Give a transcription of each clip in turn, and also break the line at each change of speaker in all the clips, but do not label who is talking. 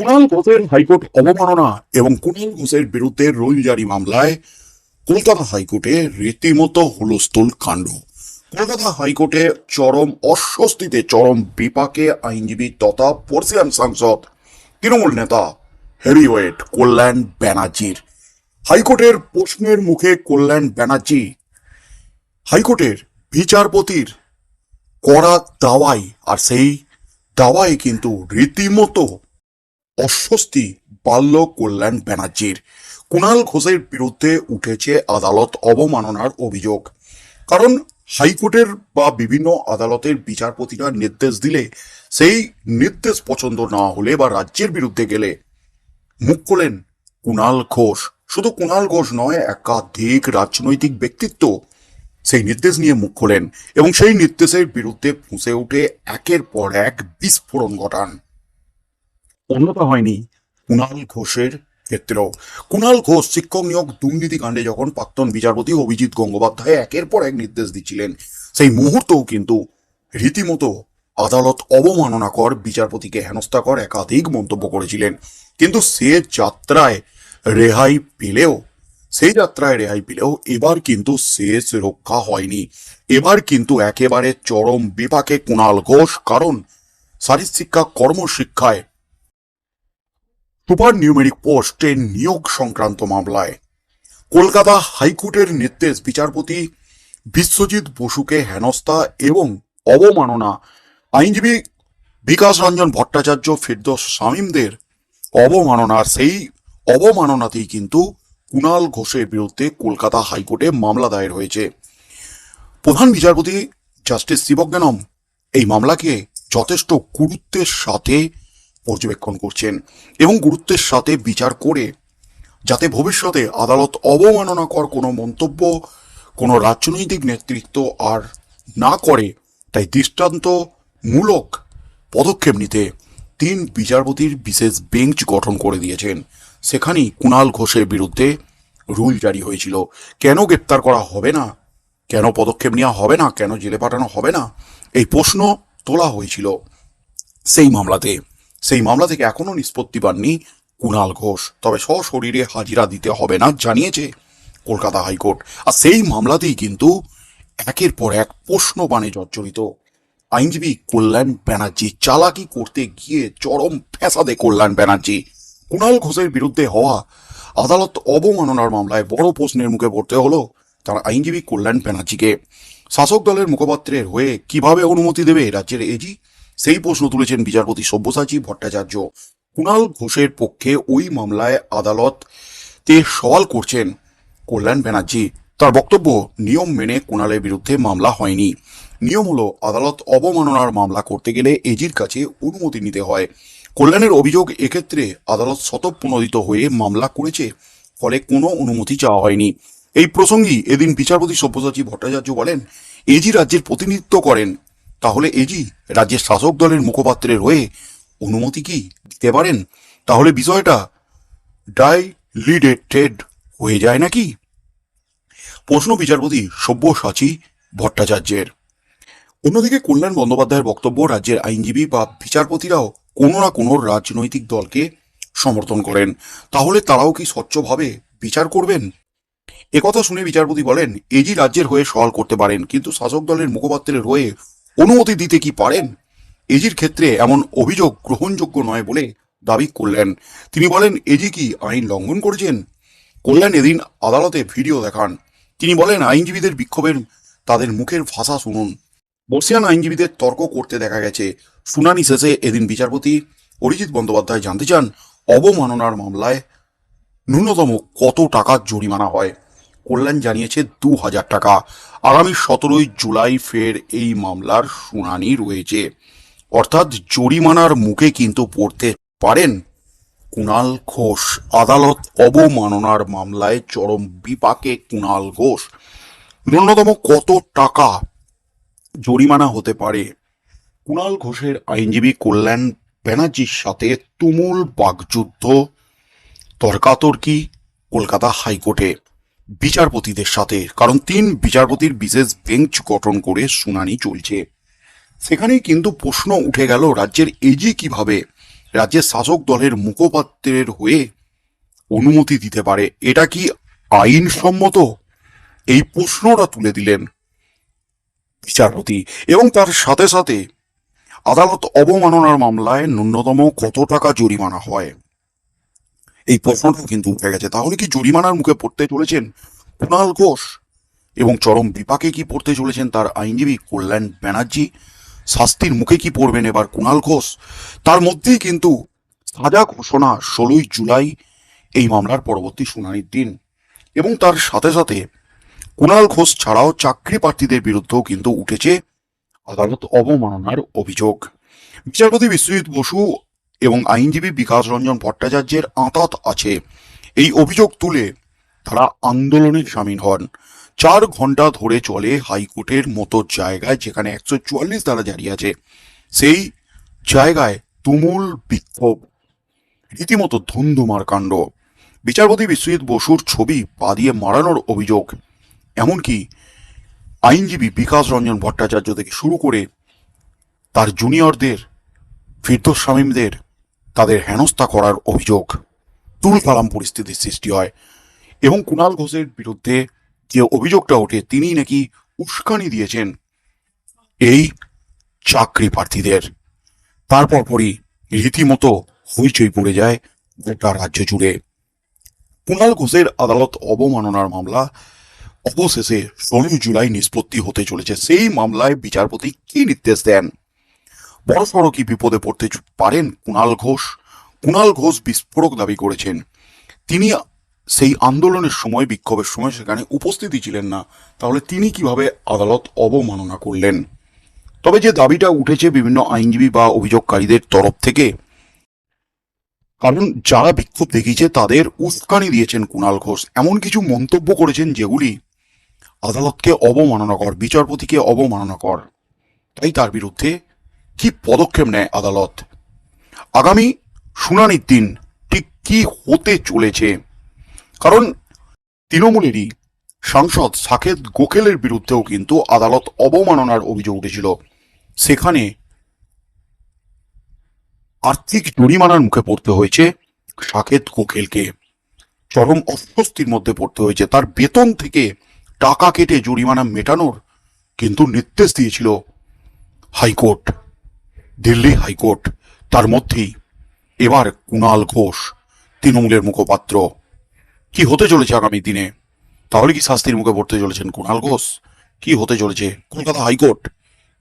কুণাল ঘোষের হাইকোর্ট অবমাননা এবং কুণাল ঘোষের বিরুদ্ধে জারি মামলায় কলকাতা হাইকোর্টে রীতিমতো হুলস্থুল কাণ্ড। কলকাতা হাইকোর্টে চরম অস্বস্তিতে চরম বিপাকে আইনজীবী তথা পর্ষিয়ান সাংসদ তৃণমূল নেতা হেভিওয়েট কল্যাণ ব্যানার্জির। হাইকোর্টের প্রশ্নের মুখে কল্যাণ ব্যানার্জি, হাইকোর্টের বিচারপতির করা দাওয়াই, আর সেই দাওয়ায় কিন্তু রীতিমতো অস্বস্তি বাল্য কল্যাণ ব্যানার্জির। কুণাল ঘোষের বিরুদ্ধে উঠেছে আদালত অবমাননার অভিযোগ। কারণ হাইকোর্টের বা বিভিন্ন আদালতের বিচারপতিরা নির্দেশ দিলে সেই নির্দেশ পছন্দ না হলে বা রাজ্যের বিরুদ্ধে গেলে। মুখ খোলেন কুণাল ঘোষ। শুধু কুণাল ঘোষ নয়, একাধিক রাজনৈতিক ব্যক্তিত্ব সেই নির্দেশ নিয়ে মুখ খোলেন এবং সেই নির্দেশের বিরুদ্ধে ফুঁসে উঠে একের পর এক বিস্ফোরণ ঘটান। অন্যতা হয়নি। কুণাল ঘোষের ক্ষেত্রেও। কুণাল ঘোষ শিক্ষক নিয়োগ দুর্নীতি কাণ্ডে যখন প্রাক্তন বিচারপতি অভিজিৎ গঙ্গোপাধ্যায় একের পর এক নির্দেশ দিচ্ছিলেন, সেই মুহূর্তেও কিন্তু রীতিমতো আদালত অবমাননাকর বিচারপতিকে হেনস্থাকর একাধিক মন্তব্য করেছিলেন। কিন্তু সে যাত্রায় রেহাই পেলেও সেই যাত্রায় রেহাই পেলেও এবার কিন্তু শেষ রক্ষা হয়নি। এবার কিন্তু একেবারে চরম বিপাকে কুণাল ঘোষ, কারণ শারীরশিক্ষা কর্মশিক্ষায় সুপার নিউমেরিক পোস্টে নিয়োগ সংক্রান্ত মামলায়। কলকাতা হাইকোর্টের নির্দেশ বিচারপতি বিশ্বজিৎ বসুকে হেনস্থা এবং অবমাননা। আইনজীবী বিকাশ রঞ্জন ভট্টাচার্য, ফিরদোস শামীমদের অবমাননার সেই অবমাননাতেই কিন্তু কুণাল ঘোষের বিরুদ্ধে কলকাতা হাইকোর্টে মামলা দায়ের হয়েছে। প্রধান বিচারপতি জাস্টিস শিবজ্ঞানম, এই মামলাকে যথেষ্ট গুরুত্বের সাথে পর্যবেক্ষণ করছেন এবং গুরুত্বের সাথে বিচার করে যাতে ভবিষ্যতে আদালত অবমাননাকর কোনো মন্তব্য, কোনো রাজনৈতিক নেতৃত্ব আর না করে, তাই দৃষ্টান্তমূলক পদক্ষেপ নিতে তিন বিচারপতির বিশেষ বেঞ্চ গঠন করে দিয়েছেন। সেখানেই কুণাল ঘোষের বিরুদ্ধে রুল জারি হয়েছিল। কেন গ্রেপ্তার করা হবে না? কেন পদক্ষেপ নেওয়া হবে না? কেন জেলে পাঠানো হবে না? এই প্রশ্ন তোলা হয়েছিল সেই মামলাতে। সেই মামলা থেকে এখনও নিষ্পত্তি পাননি কুণাল ঘোষ। তবে সশরীরে হাজিরা দিতে হবে না জানিয়েছে কলকাতা হাইকোর্ট। আর সেই মামলাতেই কিন্তু একের পর এক প্রশ্ন বানে জর্জরিত। আইনজীবী কল্যাণ ব্যানার্জি চালাকি করতে গিয়ে চরম ফ্যাসাদে কল্যাণ ব্যানার্জি। কুণাল ঘোষের বিরুদ্ধে হওয়া আদালত অবমাননার মামলায় বড় প্রশ্নের মুখে পড়তে হলো তার আইনজীবী কল্যাণ ব্যানার্জিকে। শাসক দলের মুখপাত্রের হয়ে কীভাবে অনুমতি দেবে রাজ্যের এজি? সেই প্রশ্ন তুলেছেন বিচারপতি সব্যসাচী ভট্টাচার্য। কুণাল ঘোষের পক্ষে ওই মামলায় আদালত সওয়াল করছেন কল্যাণ ব্যানার্জি। তার বক্তব্য, নিয়ম মেনে কুণালের বিরুদ্ধে মামলা হয়নি। নিয়ম হলো, আদালত অবমাননার মামলা করতে গেলে এজির কাছে অনুমতি নিতে হয়। কল্যাণের অভিযোগ এক্ষেত্রে আদালত শতপ্রণোদিত হয়ে মামলা করেছে, ফলে কোনো অনুমতি চাওয়া হয়নি। এই প্রসঙ্গেই এদিন বিচারপতি সব্যসাচী ভট্টাচার্য বলেন, এজি রাজ্যের প্রতিনিধিত্ব করেন তাহলে এজি রাজ্যের শাসক দলের মুখপাত্রের হয়ে অনুমতি কি দিতে পারেন? তাহলে বিষয়টা ডাইলিডেটেড হয়ে যায় নাকি? প্রশ্ন বিচারপতি সব্যসাচী ভট্টাচার্যের। অন্যদিকে কল্যাণ বন্দ্যোপাধ্যায়ের বক্তব্য, রাজ্যের আইনজীবী বা বিচারপতিরাও কোনো না কোনো রাজনৈতিক দলকে সমর্থন করেন। তাহলে তারাও কি স্বচ্ছভাবে বিচার করবেন? একথা শুনে বিচারপতি বলেন এজি রাজ্যের হয়ে সওয়াল করতে পারেন, কিন্তু শাসক দলের মুখপাত্রের হয়ে অনুমতি দিতে কি পারেন? এজির ক্ষেত্রে এমন অভিযোগ গ্রহণযোগ্য নয় বলে দাবি করলেন। তিনি বলেন, এজি কি আইন লঙ্ঘন করেছেন? কল্যাণ এদিন আদালতে ভিডিও দেখান। তিনি বলেন, আইনজীবীদের বিক্ষোভের তাদের মুখের ভাষা শুনুন। বর্ষিয়ান আইনজীবীদের তর্ক করতে দেখা গেছে। শুনানি শেষে এদিন বিচারপতি অরিজিৎ বন্দ্যোপাধ্যায় জানতে চান, অবমাননার মামলায় ন্যূনতম কত টাকা জরিমানা হয়। কল্যাণ জানিয়েছে দু হাজার টাকা। আগামী সতেরোই জুলাই ফের এই মামলার শুনানি রয়েছে। অর্থাৎ জরিমানার মুখে কিন্তু পড়তে পারেন কুণাল ঘোষ। আদালত অবমাননার মামলায় চরম বিপাকে কুণাল ঘোষ। ন্যূনতম কত টাকা জরিমানা হতে পারে? কুণাল ঘোষের আইনজীবী কল্যাণ ব্যানার্জির সাথে তুমুল বাকযুদ্ধ। তর্কাতর্কি কলকাতা হাইকোর্টে। বিচারপতিদের সাথে, কারণ তিন বিচারপতির বিশেষ বেঞ্চ গঠন করে শুনানি চলছে। সেখানেই কিন্তু প্রশ্ন উঠে গেল, রাজ্যের এজি কীভাবে রাজ্যের শাসক দলের মুখপাত্রের হয়ে অনুমতি দিতে পারে? এটা কি আইনসম্মত? এই প্রশ্নটা তুলে দিলেন বিচারপতি। এবং তার সাথে সাথে আদালত অবমাননার মামলায় ন্যূনতম কত টাকা জরিমানা হয়? এই প্রশ্নটা কিন্তু উঠে গেছে। তাহলে কি জরিমানার মুখে পড়তে চলেছেন কুণাল ঘোষ? এবং চরম বিপাকে কি পড়তে চলেছেন তার আইনজীবী কল্যাণ ব্যানার্জি? শাস্তির মুখে কি পড়বেন এবার কুণাল ঘোষ? তার মধ্যেই কিন্তু সাজা ঘোষণা ষোলোই জুলাই এই মামলার পরবর্তী শুনানির দিন। এবং তার সাথে সাথে কুণাল ঘোষ ছাড়াও চাকরি প্রার্থীদের বিরুদ্ধেও কিন্তু উঠেছে আদালত অবমাননার অভিযোগ। বিচারপতি বিশ্বজিৎ বসু এবং আইনজীবী বিকাশ রঞ্জন ভট্টাচার্যের আঁতাত আছে। এই অভিযোগ তুলে তারা আন্দোলনে সামিল হন। চার ঘণ্টা ধরে চলে হাইকোর্টের মতো জায়গায় যেখানে একশো চুয়াল্লিশ দ্বারা জারি আছে। সেই জায়গায় তুমুল বিক্ষোভ। রীতিমতো ধুন্ধুমার কাণ্ড। বিচারপতি বিশ্বজিৎ বসুর ছবি পা দিয়ে মারানোর অভিযোগ। এমনকি আইনজীবী বিকাশ রঞ্জন ভট্টাচার্য থেকে শুরু করে তার জুনিয়রদের ফিরদোস শামীমদের তাদের হেনস্থা করার অভিযোগ তুলকালাম পরিস্থিতির সৃষ্টি হয় এবং কুণাল ঘোষের বিরুদ্ধে যে অভিযোগটা ওঠে তিনি নাকি উস্কানি দিয়েছেন এই চাকরি প্রার্থীদের। তারপর পরই রীতিমতো হইচই পড়ে যায় গোটা রাজ্য জুড়ে। কুণাল ঘোষের আদালত অবমাননার মামলা অবশেষে ষোলোই জুলাই নিষ্পত্তি হতে চলেছে। সেই মামলায় বিচারপতি কি নির্দেশ দেন? বড়সড় কি বিপদে পড়তে পারেন কুণাল ঘোষ? কুণাল ঘোষ বিস্ফোরক দাবি করেছেন। তিনি সেই আন্দোলনের সময়, বিক্ষোভের সময় সেখানে উপস্থিতি ছিলেন না। তাহলে তিনি কীভাবে আদালত অবমাননা করলেন? তবে যে দাবিটা উঠেছে বিভিন্ন আইনজীবী বা অভিযোগকারীদের তরফ থেকে, কারণ যারা বিক্ষোভ দেখিয়েছে তাদের উস্কানি দিয়েছেন কুণাল ঘোষ। এমন কিছু মন্তব্য করেছেন যেগুলি আদালতকে অবমাননা কর বিচারপতিকে অবমাননা কর তাই তার বিরুদ্ধে কি পদক্ষেপ নেয় আদালত? আগামী শুনানির দিন ঠিক কি হতে চলেছে? কারণ তৃণমূলেরই সাংসদ সাকেত গোখেলের বিরুদ্ধেও কিন্তু আদালত অবমাননার অভিযোগ উঠেছিল। সেখানে আর্থিক জরিমানার মুখে পড়তে হয়েছে সাকেত গোখেলকে। চরম অস্বস্তির মধ্যে পড়তে হয়েছে। তার বেতন থেকে টাকা কেটে জরিমানা মেটানোর কিন্তু নির্দেশ দিয়েছিল হাইকোর্ট। দিল্লি হাইকোর্ট, তার মধ্যেই। এবার কুণাল ঘোষ, তৃণমূলের মুখপাত্র। কি হতে চলেছে আগামী দিনে? তাহলে কি শাস্তির মুখে পড়তে চলেছেন কুণাল ঘোষ? কি হতে চলেছে? কলকাতা হাইকোর্ট,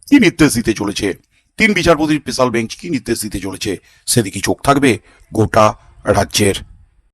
কি নির্দেশ দিতে চলেছে? তিন বিচারপতির স্পেশাল বেঞ্চ কি নির্দেশ দিতে চলেছে? সেদিকে চোখ থাকবে গোটা রাজ্যের।